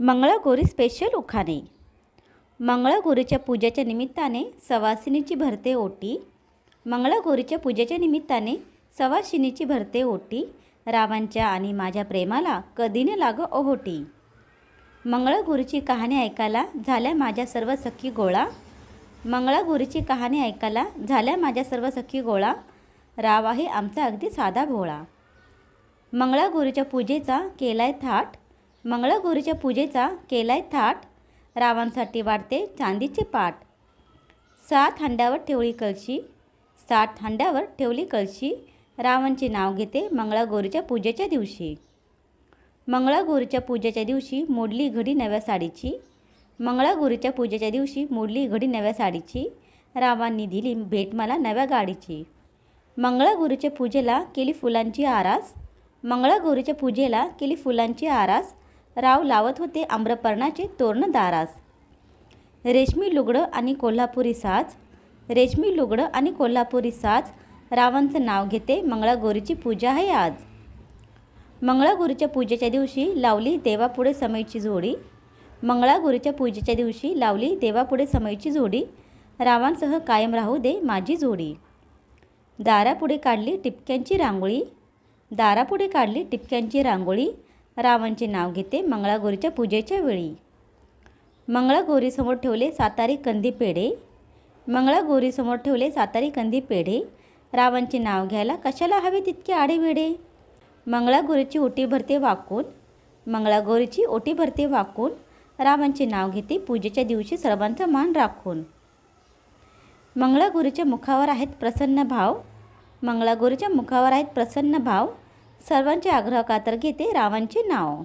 Mangalagauri special उखाणे. मंगळागौरीच्या पूजेच्या निमित्ताने सवासिनीची भरते ओटी. मंगळागौरीच्या पूजेच्या निमित्ताने सवासिनीची भरते ओटी. रावांच्या आणि माझ्या प्रेमाला कधी न लाग ओहोटी. मंगळागौरीची कहाणी ऐकायला झाल्या माझ्या सर्व सखी गोळा. मंगळागौरीची कहाणी ऐकायला झाल्या माझ्या सर्व सखी गोळा. राव आहे आमचा अगदी साधा भोळा. मंगळागौरीच्या पूजेचा केलाय थाट. मंगळागौरीच्या पूजेचा केलाय थाट रावांसाठी वाढते चांदीचे पाट. सात हंड्यावर ठेवली कळशी सात हंड्यावर ठेवली कळशी रावांचे नाव घेते मंगळागौरीच्या पूजेच्या दिवशी. मंगळागौरीच्या पूजेच्या दिवशी मोडली घडी नव्या साडीची मंगळागौरीच्या पूजेच्या दिवशी मोडली घडी नव्या साडीची रावांनी दिली भेट मला नव्या गाडीची. मंगळागौरीच्या पूजेला केली फुलांची आरास मंगळागौरीच्या पूजेला केली फुलांची आरास राव लावत होते आम्रपर्णाचे तोरण दारास. रेशमी लुगडं आणि कोल्हापुरी साज रेशमी लुगडं आणि कोल्हापुरी साज रावांचं नाव घेते मंगळागौरीची पूजा आहे आज. मंगळागौरीच्या पूजेच्या दिवशी लावली देवापुढे समईची जोडी मंगळागौरीच्या पूजेच्या दिवशी लावली देवापुढे समईची जोडी रावांसह कायम राहू दे माझी जोडी. दारापुढे काढली टिपक्यांची रांगोळी दारापुढे काढली टिपक्यांची रांगोळी रावणचे नाव घेते मंगळागौरीच्या पूजेच्या वेळी. मंगळागौरीसमोर ठेवले सातारी कंदी पेढे. मंगळागौरीसमोर ठेवले सातारी कंदी पेढे. रावांचे नाव घ्यायला कशाला हवे तितके आडेवेडे मंगळागौरीची ओटी भरते वाकून. मंगळागौरीची ओटी भरते वाकून. रावांचे नाव घेते पूजेच्या दिवशी सर्वांचा मान राखून. मंगळागौरीच्या मुखावर आहेत प्रसन्न भाव. मंगळागौरीच्या मुखावर आहेत प्रसन्न भाव. सर्वांचे आग्रह कातर घेते रावांचे नाव.